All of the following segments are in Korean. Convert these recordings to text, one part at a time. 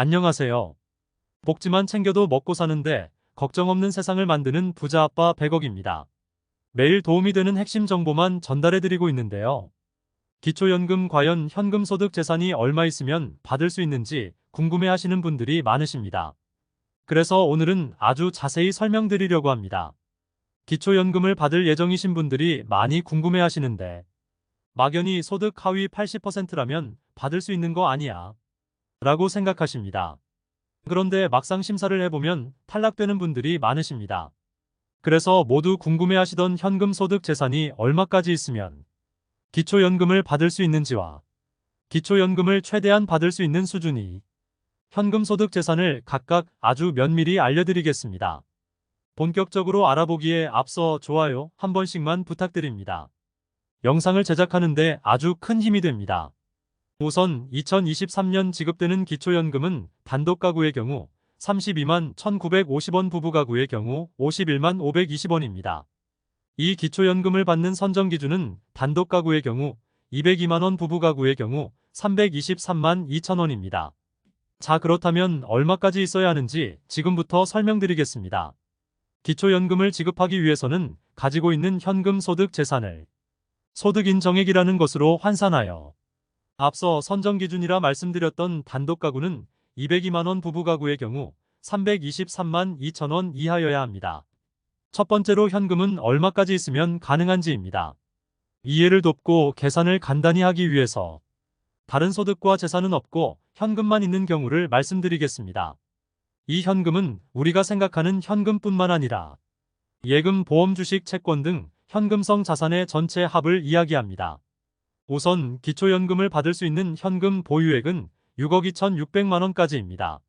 안녕하세요. 복지만 챙겨도 먹고 사는데 걱정 없는 세상을 만드는 부자 아빠 100억입니다. 매일 도움이 되는 핵심 정보만 전달해드리고 있는데요. 기초연금 과연 현금 소득 재산이 얼마 있으면 받을 수 있는지 궁금해 하시는 분들이 많으십니다. 그래서 오늘은 아주 자세히 설명드리려고 합니다. 기초연금을 받을 예정이신 분들이 많이 궁금해 하시는데 막연히 소득 하위 80%라면 받을 수 있는 거 아니야. 라고 생각하십니다. 그런데 막상 심사를 해보면 탈락되는 분들이 많으십니다. 그래서 모두 궁금해하시던 현금 소득 재산이 얼마까지 있으면 기초연금을 받을 수 있는지와 기초연금을 최대한 받을 수 있는 수준이 현금 소득 재산을 각각 아주 면밀히 알려드리겠습니다. 본격적으로 알아보기에 앞서 좋아요 한 번씩만 부탁드립니다. 영상을 제작하는데 아주 큰 힘이 됩니다. 우선 2023년 지급되는 기초연금은 단독 가구의 경우 32만 1,950원 부부 가구의 경우 51만 520원입니다. 이 기초연금을 받는 선정 기준은 단독 가구의 경우 202만원 부부 가구의 경우 323만 2천원입니다. 자 그렇다면 얼마까지 있어야 하는지 지금부터 설명드리겠습니다. 기초연금을 지급하기 위해서는 가지고 있는 현금 소득 재산을 소득인정액이라는 것으로 환산하여 앞서 선정 기준이라 말씀드렸던 단독 가구는 202만원 부부 가구의 경우 323만 2천원 이하여야 합니다. 첫 번째로 현금은 얼마까지 있으면 가능한지입니다. 이해를 돕고 계산을 간단히 하기 위해서 다른 소득과 재산은 없고 현금만 있는 경우를 말씀드리겠습니다. 이 현금은 우리가 생각하는 현금뿐만 아니라 예금, 보험, 주식, 채권 등 현금성 자산의 전체 합을 이야기합니다. 우선 기초연금을 받을 수 있는 현금 보유액은 6억 2천6백만 원까지입니다.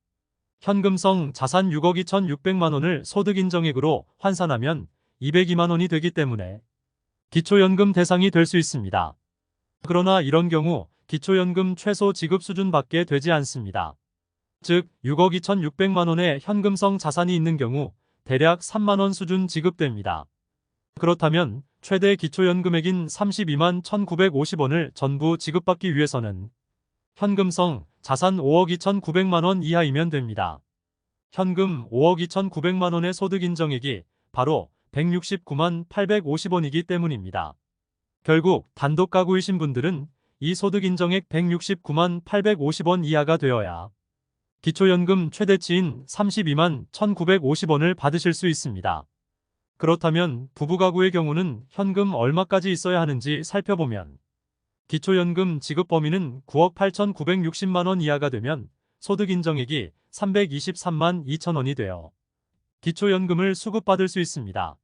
현금성 자산 6억 2천6백만 원을 소득인정액으로 환산하면 202만 원이 되기 때문에 기초연금 대상이 될 수 있습니다. 그러나 이런 경우 기초연금 최소 지급 수준밖에 되지 않습니다. 즉 6억 2천6백만 원의 현금성 자산이 있는 경우 대략 3만 원 수준 지급됩니다. 그렇다면 최대 기초연금액인 32만 1,950원을 전부 지급받기 위해서는 현금성 자산 5억 2,900만 원 이하이면 됩니다. 현금 5억 2,900만 원의 소득 인정액이 바로 169만 850원이기 때문입니다. 결국 단독 가구이신 분들은 이 소득 인정액 169만 850원 이하가 되어야 기초연금 최대치인 32만 1,950원을 받으실 수 있습니다. 그렇다면 부부가구의 경우는 현금 얼마까지 있어야 하는지 살펴보면 기초연금 지급 범위는 9억 8,960만원 이하가 되면 소득 인정액이 323만 2천원이 되어 기초연금을 수급받을 수 있습니다.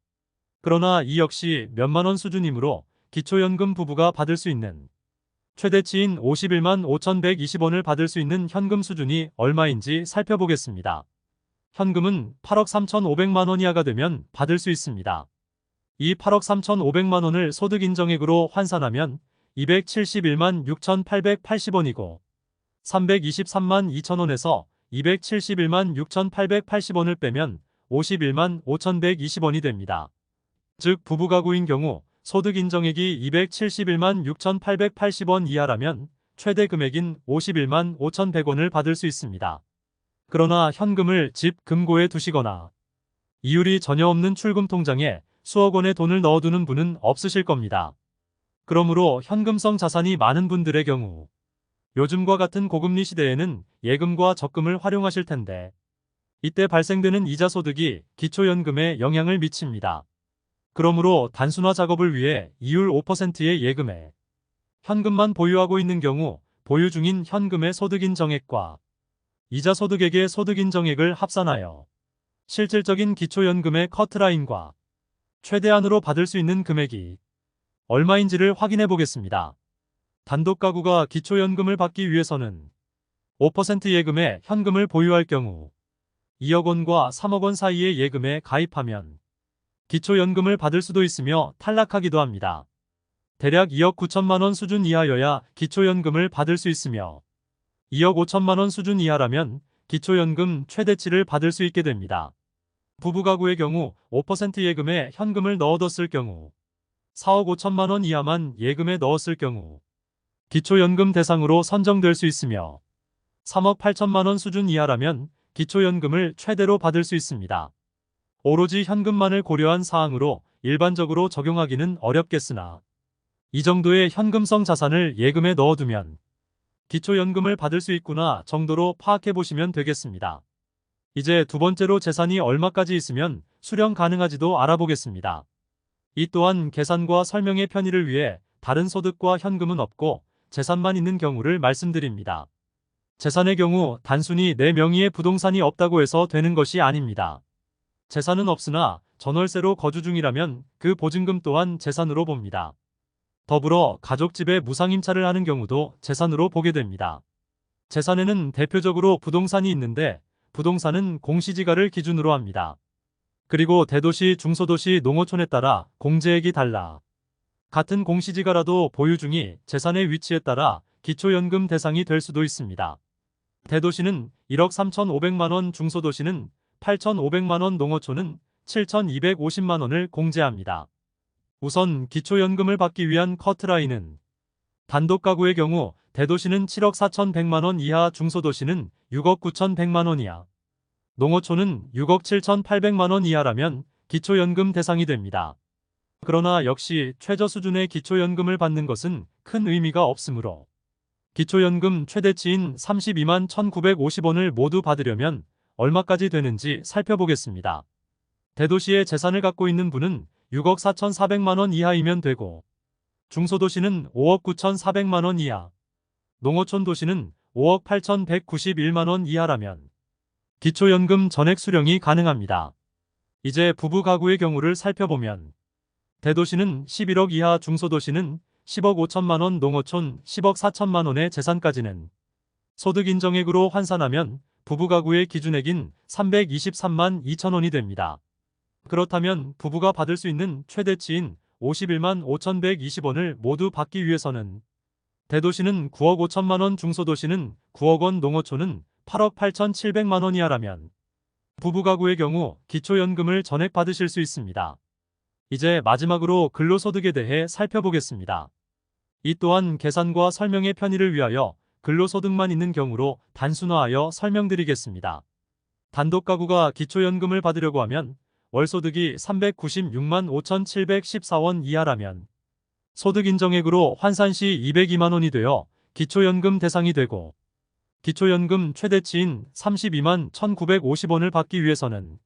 그러나 이 역시 몇만원 수준이므로 기초연금 부부가 받을 수 있는 최대치인 51만 5,120원을 받을 수 있는 현금 수준이 얼마인지 살펴보겠습니다. 현금은 8억 3,500만 원 이하가 되면 받을 수 있습니다. 이 8억 3,500만 원을 소득 인정액으로 환산하면 271만 6,880원이고 323만 2천원에서 271만 6,880원을 빼면 51만 5,120원이 됩니다. 즉 부부가구인 경우 소득 인정액이 271만 6,880원 이하라면 최대 금액인 51만 5,100원을 받을 수 있습니다. 그러나 현금을 집 금고에 두시거나 이율이 전혀 없는 출금 통장에 수억 원의 돈을 넣어두는 분은 없으실 겁니다. 그러므로 현금성 자산이 많은 분들의 경우 요즘과 같은 고금리 시대에는 예금과 적금을 활용하실 텐데 이때 발생되는 이자 소득이 기초연금에 영향을 미칩니다. 그러므로 단순화 작업을 위해 이율 5%의 예금에 현금만 보유하고 있는 경우 보유 중인 현금의 소득인 정액과 이자 소득액의 소득인정액을 합산하여 실질적인 기초연금의 커트라인과 최대한으로 받을 수 있는 금액이 얼마인지를 확인해 보겠습니다. 단독 가구가 기초연금을 받기 위해서는 5% 예금에 현금을 보유할 경우 2억 원과 3억 원 사이의 예금에 가입하면 기초연금을 받을 수도 있으며 탈락하기도 합니다. 대략 2억 9천만 원 수준 이하여야 기초연금을 받을 수 있으며 2억 5천만 원 수준 이하라면 기초연금 최대치를 받을 수 있게 됩니다. 부부가구의 경우 5% 예금에 현금을 넣어뒀을 경우 4억 5천만 원 이하만 예금에 넣었을 경우 기초연금 대상으로 선정될 수 있으며 3억 8천만 원 수준 이하라면 기초연금을 최대로 받을 수 있습니다. 오로지 현금만을 고려한 사항으로 일반적으로 적용하기는 어렵겠으나 이 정도의 현금성 자산을 예금에 넣어두면 기초연금을 받을 수 있구나 정도로 파악해 보시면 되겠습니다. 이제 두 번째로 재산이 얼마까지 있으면 수령 가능하지도 알아보겠습니다. 이 또한 계산과 설명의 편의를 위해 다른 소득과 현금은 없고 재산만 있는 경우를 말씀드립니다. 재산의 경우 단순히 내 명의의 부동산이 없다고 해서 되는 것이 아닙니다. 재산은 없으나 전월세로 거주 중이라면 그 보증금 또한 재산으로 봅니다. 더불어 가족집에 무상임차를 하는 경우도 재산으로 보게 됩니다. 재산에는 대표적으로 부동산이 있는데 부동산은 공시지가를 기준으로 합니다. 그리고 대도시, 중소도시, 농어촌에 따라 공제액이 달라. 같은 공시지가라도 보유 중이 재산의 위치에 따라 기초연금 대상이 될 수도 있습니다. 대도시는 1억 3,500만원, 중소도시는 8,500만원, 농어촌은 7,250만원을 공제합니다. 우선 기초연금을 받기 위한 커트라인은 단독 가구의 경우 대도시는 7억 4,100만원 이하, 중소도시는 6억 9,100만원 이하, 농어촌은 6억 7,800만원 이하라면 기초연금 대상이 됩니다. 그러나 역시 최저 수준의 기초연금을 받는 것은 큰 의미가 없으므로 기초연금 최대치인 32만 1,950원을 모두 받으려면 얼마까지 되는지 살펴보겠습니다. 대도시의 재산을 갖고 있는 분은 6억 4,400만원 이하이면 되고 중소도시는 5억 9,400만원 이하, 농어촌 도시는 5억 8,191만원 이하라면 기초연금 전액 수령이 가능합니다. 이제 부부 가구의 경우를 살펴보면 대도시는 11억 이하 중소도시는 10억 5천만 원 농어촌 10억 4천만 원의 재산까지는 소득 인정액으로 환산하면 부부 가구의 기준액인 323만 2천 원이 됩니다. 그렇다면 부부가 받을 수 있는 최대치인 51만 5,120원을 모두 받기 위해서는 대도시는 9억 5천만 원 중소도시는 9억 원 농어촌은 8억 8천7백만 원 이하라면 부부 가구의 경우 기초연금을 전액 받으실 수 있습니다. 이제 마지막으로 근로소득에 대해 살펴보겠습니다. 이 또한 계산과 설명의 편의를 위하여 근로소득만 있는 경우로 단순화하여 설명드리겠습니다. 단독 가구가 기초연금을 받으려고 하면 월소득이 396만 5,714원 이하라면 소득 인정액으로 환산 시 202만 원이 되어 기초연금 대상이 되고 기초연금 최대치인 32만 1,950원을 받기 위해서는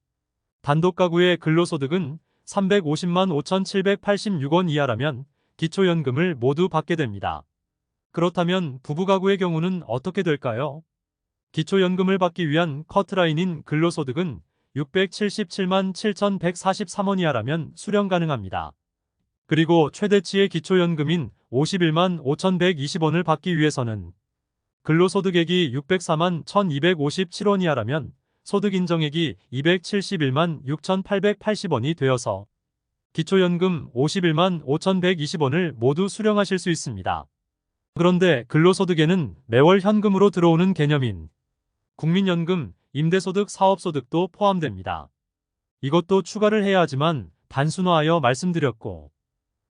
단독 가구의 근로소득은 350만 5,786원 이하라면 기초연금을 모두 받게 됩니다. 그렇다면 부부가구의 경우는 어떻게 될까요? 기초연금을 받기 위한 커트라인인 근로소득은 677만 7,143원 이하라면 수령 가능합니다. 그리고 최대치의 기초연금인 51만 5,120원을 받기 위해서는 근로소득액이 604만 1,257원 이하라면 소득인정액이 271만 6,880원이 되어서 기초연금 51만 5,120원을 모두 수령하실 수 있습니다. 그런데 근로소득에는 매월 현금으로 들어오는 개념인 국민연금, 임대소득, 사업소득도 포함됩니다. 이것도 추가를 해야 하지만 단순화하여 말씀드렸고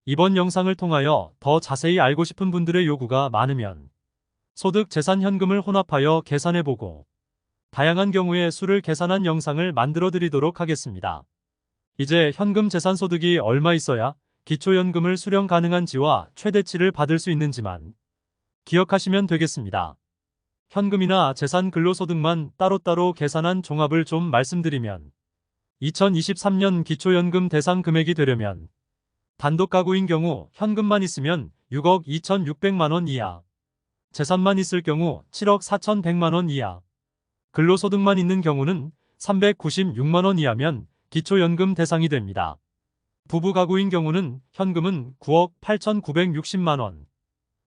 이번 영상을 통하여 더 자세히 알고 싶은 분들의 요구가 많으면 소득 재산 현금을 혼합하여 계산해보고 다양한 경우의 수를 계산한 영상을 만들어 드리도록 하겠습니다. 이제 현금 재산 소득이 얼마 있어야 기초연금을 수령 가능한지와 최대치를 받을 수 있는지만 기억하시면 되겠습니다. 현금이나 재산 근로소득만 따로따로 계산한 종합을 좀 말씀드리면 2023년 기초연금 대상 금액이 되려면 단독 가구인 경우 현금만 있으면 6억 2,600만원 이하, 재산만 있을 경우 7억 4,100만원 이하, 근로소득만 있는 경우는 396만원 이하면 기초연금 대상이 됩니다. 부부 가구인 경우는 현금은 9억 8,960만원,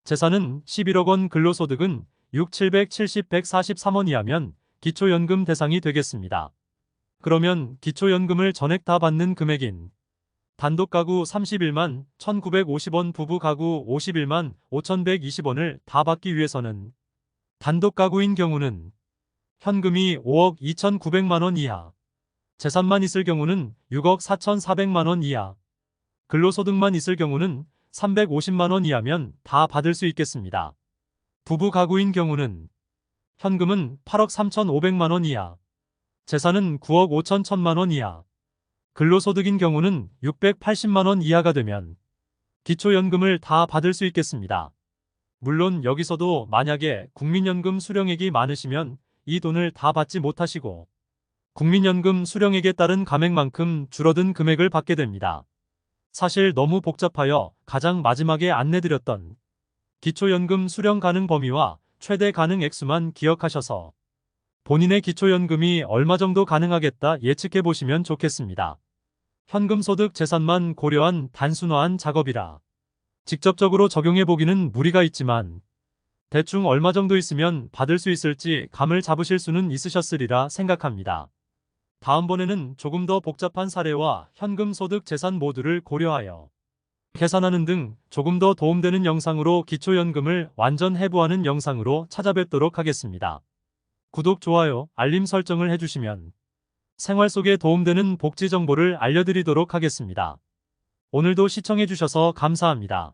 재산은 11억 원 근로소득은 6 770 143원 이하면 기초연금 대상이 되겠습니다. 그러면 기초연금을 전액 다 받는 금액인 단독 가구 31만 1,950원 부부 가구 51만 5,120원을 다 받기 위해서는 단독 가구인 경우는 현금이 5억 2,900만원 이하, 재산만 있을 경우는 6억 4,400만원 이하, 근로소득만 있을 경우는 350만원 이하면 다 받을 수 있겠습니다. 부부 가구인 경우는 현금은 8억 3,500만 원 이하, 재산은 9억 5천 1천만 원 이하, 근로소득인 경우는 680만 원 이하가 되면 기초연금을 다 받을 수 있겠습니다. 물론 여기서도 만약에 국민연금 수령액이 많으시면 이 돈을 다 받지 못하시고 국민연금 수령액에 따른 감액만큼 줄어든 금액을 받게 됩니다. 사실 너무 복잡하여 가장 마지막에 안내드렸던 기초연금 수령 가능 범위와 최대 가능 액수만 기억하셔서 본인의 기초연금이 얼마 정도 가능하겠다 예측해 보시면 좋겠습니다. 현금 소득 재산만 고려한 단순화한 작업이라 직접적으로 적용해 보기는 무리가 있지만 대충 얼마 정도 있으면 받을 수 있을지 감을 잡으실 수는 있으셨으리라 생각합니다. 다음번에는 조금 더 복잡한 사례와 현금 소득 재산 모두를 고려하여 계산하는 등 조금 더 도움되는 영상으로 기초연금을 완전 해부하는 영상으로 찾아뵙도록 하겠습니다. 구독, 좋아요, 알림 설정을 해주시면 생활 속에 도움되는 복지 정보를 알려드리도록 하겠습니다. 오늘도 시청해주셔서 감사합니다.